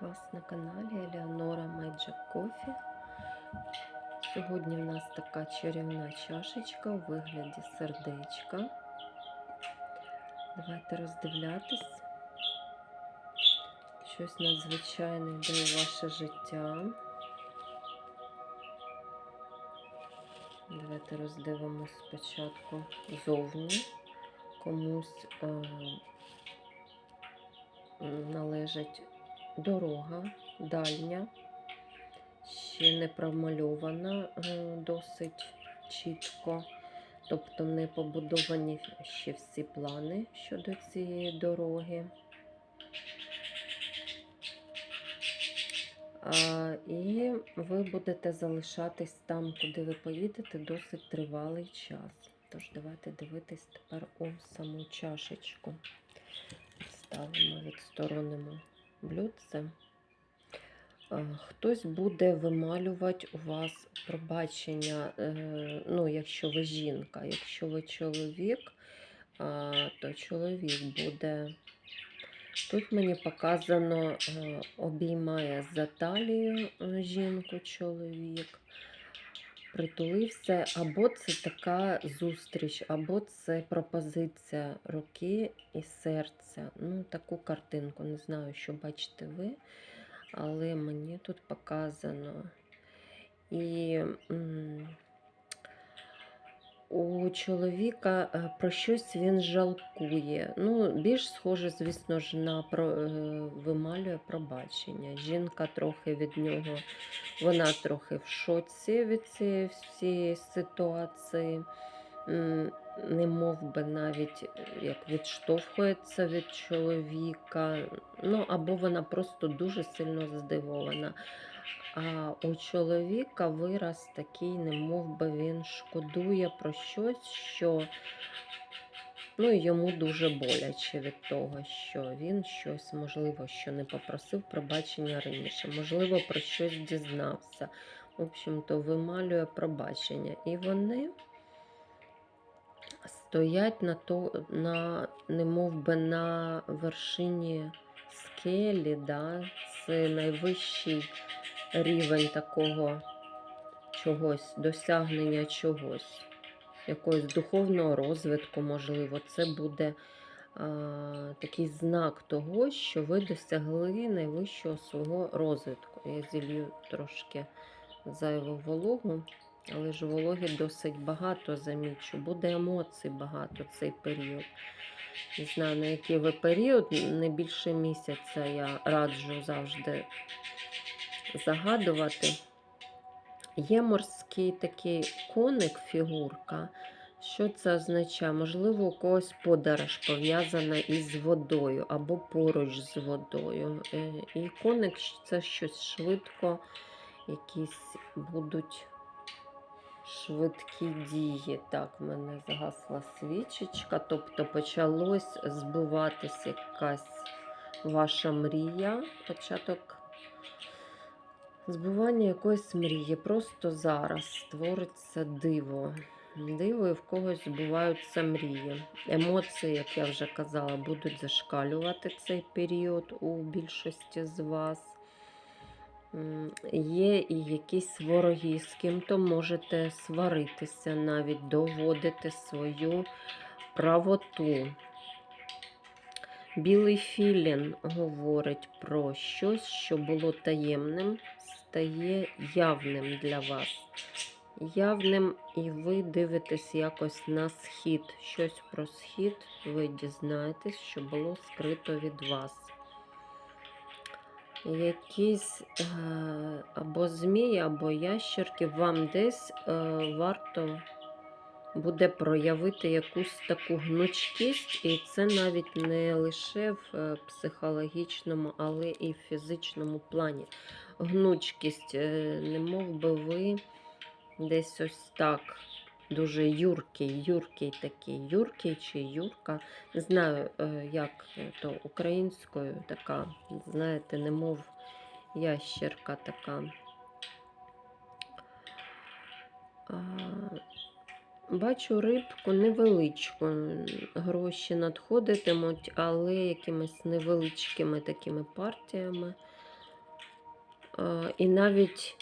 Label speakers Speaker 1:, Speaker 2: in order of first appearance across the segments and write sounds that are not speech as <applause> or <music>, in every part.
Speaker 1: вас на каналі Елеонора Magic Coffee. Сьогодні в нас така чарівна чашечка у вигляді сердечка. Давайте роздивлятись. Щось надзвичайне йде у ваше життя. Давайте роздивимось спочатку зовні. Комусь е, належить дорога дальня, ще не промальована е, досить чітко, тобто не побудовані ще всі плани щодо цієї дороги. І ви будете залишатись там, куди ви поїдете, досить тривалий час. Тож давайте дивитись тепер у саму чашечку. Ставимо, відсторонимо блюдце. Е, Хтось буде вималювати у вас пробачення, е, ну, якщо ви жінка, якщо ви чоловік, то чоловік буде. Тут мені показано, е, обіймає за талію жінку чоловік, притулився, або це така зустріч, або це пропозиція руки і серця. Ну, таку картинку, не знаю, що бачите ви, але мені тут показано. І у чоловіка е, про щось він жалкує. Ну, більш схоже, звісно ж, на про, е, вималює пробачення. Жінка трохи від нього, вона трохи в шоці від цієї всієї ситуації. Не мов би навіть е, як відштовхується від чоловіка, ну або вона просто дуже сильно здивована. А у чоловіка вираз такий, не мов би він шкодує про щось, що ну, йому дуже боляче від того, що він щось, можливо, що не попросив пробачення раніше, можливо, про щось дізнався. В общем-то, вималює пробачення. І вони стоять на то, на, не мов би на вершині скелі, да? це найвищий рівень такого чогось, досягнення чогось, якогось духовного розвитку, можливо, це буде а, такий знак того, що ви досягли найвищого свого розвитку. Я зілью трошки зайву вологу, але ж вологи досить багато замічу. Буде емоцій багато цей період. Не знаю, на який ви період, не більше місяця я раджу завжди загадувати. Є морський такий коник, фігурка. Що це означає? Можливо, у когось подорож пов'язана із водою або поруч з водою. Е, І коник це щось швидко, якісь будуть швидкі дії. Так, в мене згасла свічечка, тобто почалось збуватися якась ваша мрія, початок збування якоїсь мрії. Просто зараз створиться диво. Диво і в когось збуваються мрії. Емоції, як я вже казала, будуть зашкалювати цей період у більшості з вас. Є і якісь вороги, з ким-то можете сваритися, навіть доводити свою правоту. Білий філін говорить про щось, що було таємним, стає явним для вас. Явним, і ви дивитесь якось на схід. Щось про схід ви дізнаєтесь, що було скрито від вас. Якісь е, або змії, або ящерки вам десь е, варто буде проявити якусь таку гнучкість, і це навіть не лише в е, психологічному, але і в фізичному плані. Гнучкість, е, не мов би ви десь ось так. Дуже юркий, юркий такий, юркий чи юрка. Не знаю, е, як то українською така, знаєте, немов ящерка така. Бачу рибку невеличку. Гроші надходитимуть, але якимись невеличкими такими партіями. І навіть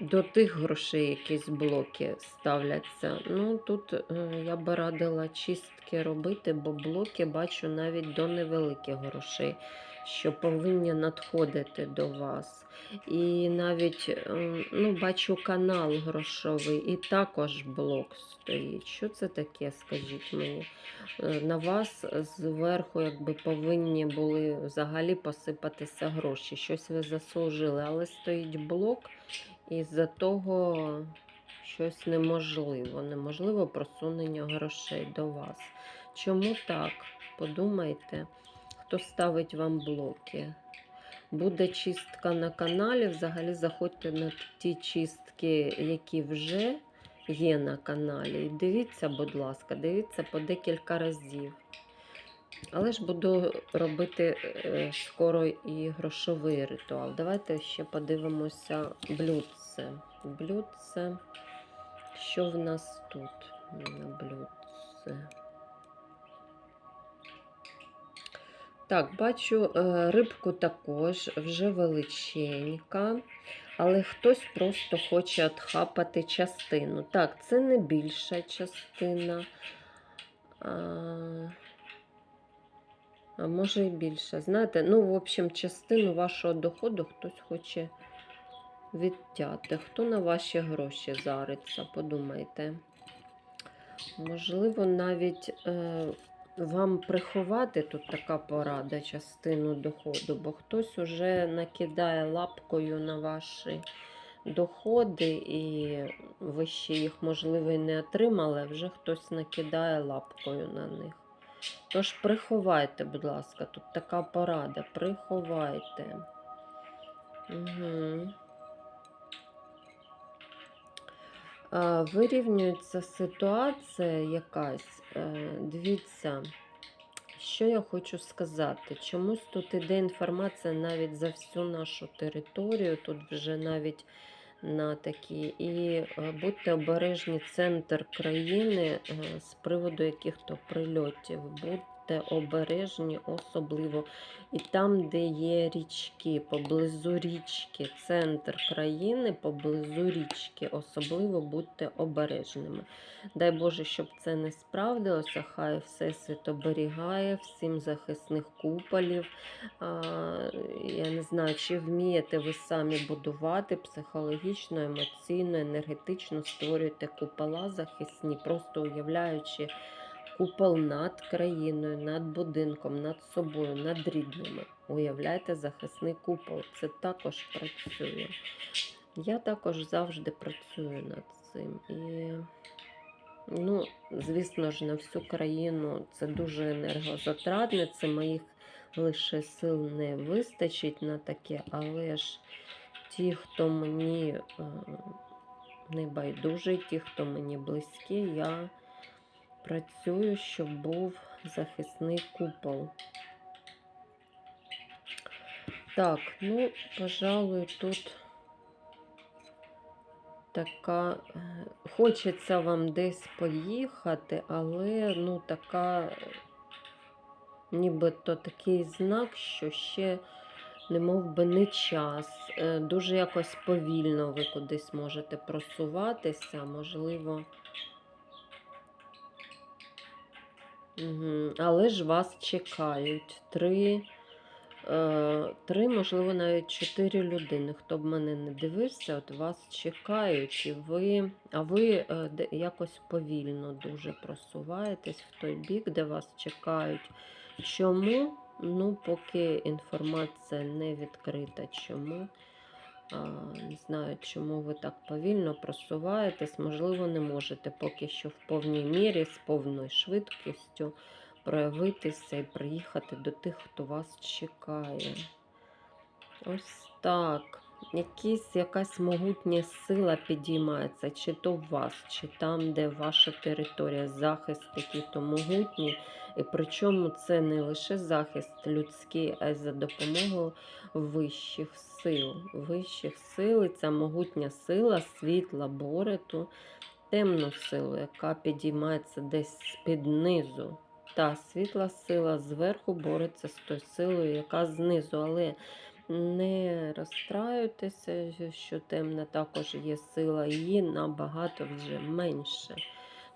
Speaker 1: до тих грошей якісь блоки ставляться. Ну, тут е, я би радила чистки робити, бо блоки бачу навіть до невеликих грошей, що повинні надходити до вас. І навіть е, ну, бачу канал грошовий, і також блок стоїть. Що це таке, скажіть мені? Е, На вас зверху якби повинні були взагалі посипатися гроші. Щось ви заслужили, але стоїть блок, і з-за того щось неможливо. Неможливо просунення грошей до вас. Чому так? Подумайте, хто ставить вам блоки. Буде чистка на каналі. Взагалі заходьте на ті чистки, які вже є на каналі. Дивіться, будь ласка, дивіться по декілька разів. Але ж буду робити е, скоро і грошовий ритуал. Давайте ще подивимося блюдце. Блюдце. Що в нас тут на блюдце? Так, бачу е, рибку також вже величенька, але хтось просто хоче отхапати частину. Так, це не більша частина. А, а може і більше. Знаєте, ну, в общем, частину вашого доходу хтось хоче відтяти. Хто на ваші гроші зариться, подумайте. Можливо, навіть е, вам приховати тут така порада, частину доходу, бо хтось уже накидає лапкою на ваші доходи, і ви ще їх, можливо, і не отримали, вже хтось накидає лапкою на них. Тож приховайте, будь ласка, тут така порада. Приховайте. Угу. Вирівнюється ситуація якась. Е, Дивіться, що я хочу сказати. Чомусь тут іде інформація навіть за всю нашу територію, тут вже навіть на такі. І е, будьте обережні центр країни е, з приводу яких-то прильотів. Будьте обережні особливо. І там, де є річки, поблизу річки, центр країни, поблизу річки, особливо будьте обережними. Дай Боже, щоб це не справдилося, хай Всесвіт оберігає всім захисних куполів. Я не знаю, чи вмієте ви самі будувати психологічно, емоційно, енергетично створюєте купола захисні, просто уявляючи купол над країною, над будинком, над собою, над рідними. Уявляйте захисний купол. Це також працює. Я також завжди працюю над цим. І, ну, звісно ж, на всю країну це дуже енергозатратне, це моїх лише сил не вистачить на таке, але ж ті, хто мені е, не байдужий, ті, хто мені близькі, я працюю, щоб був захисний купол. Так, ну, пожалуй, тут така. е, Хочеться вам десь поїхати, але ну, така, нібито такий знак, що ще не мов би не час. Е, Дуже якось повільно ви кудись можете просуватися, можливо. Але ж вас чекають. Три, е, три, можливо, навіть чотири людини. Хто б мене не дивився, от вас чекають, і ви, а ви е, якось повільно дуже просуваєтесь в той бік, де вас чекають. Чому? Ну, поки інформація не відкрита. Чому? Не знаю, чому ви так повільно просуваєтесь. Можливо, не можете поки що в повній мірі, з повною швидкістю проявитися і приїхати до тих, хто вас чекає. Ось так. Якісь, якась могутня сила підіймається, чи то в вас, чи там, де ваша територія, захист такий то могутній. І причому це не лише захист людський, а й за допомогою вищих сил. Вищих сил, і ця могутня сила світла борету, темну силу, яка підіймається десь з-під низу. Та світла сила зверху бореться з тою силою, яка знизу. Але Не розстраюйтеся, що темна також є сила, її набагато вже менше.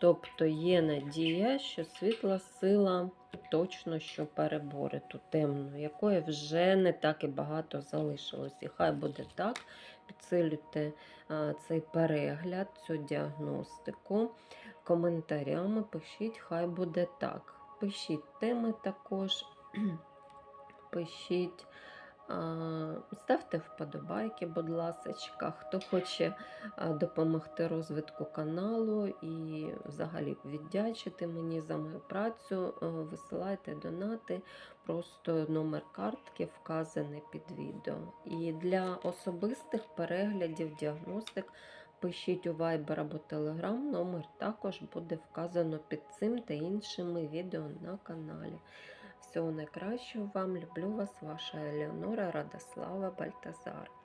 Speaker 1: Тобто є надія, що світла сила точно що переборить ту темну, якої вже не так і багато залишилось. І хай буде так. Підсилюйте цей перегляд, цю діагностику коментарями. Пишіть, хай буде так. Пишіть теми також. <clears throat> Пишіть. Ставте вподобайки, будь ласка, хто хоче допомогти розвитку каналу і взагалі віддячити мені за мою працю, висилайте донати, просто номер картки вказаний під відео. І для особистих переглядів, діагностик пишіть у Viber або Telegram, номер також буде вказано під цим та іншими відео на каналі. Всього найкращого вам, люблю вас, ваша Елеонора Радослава Бальтазар.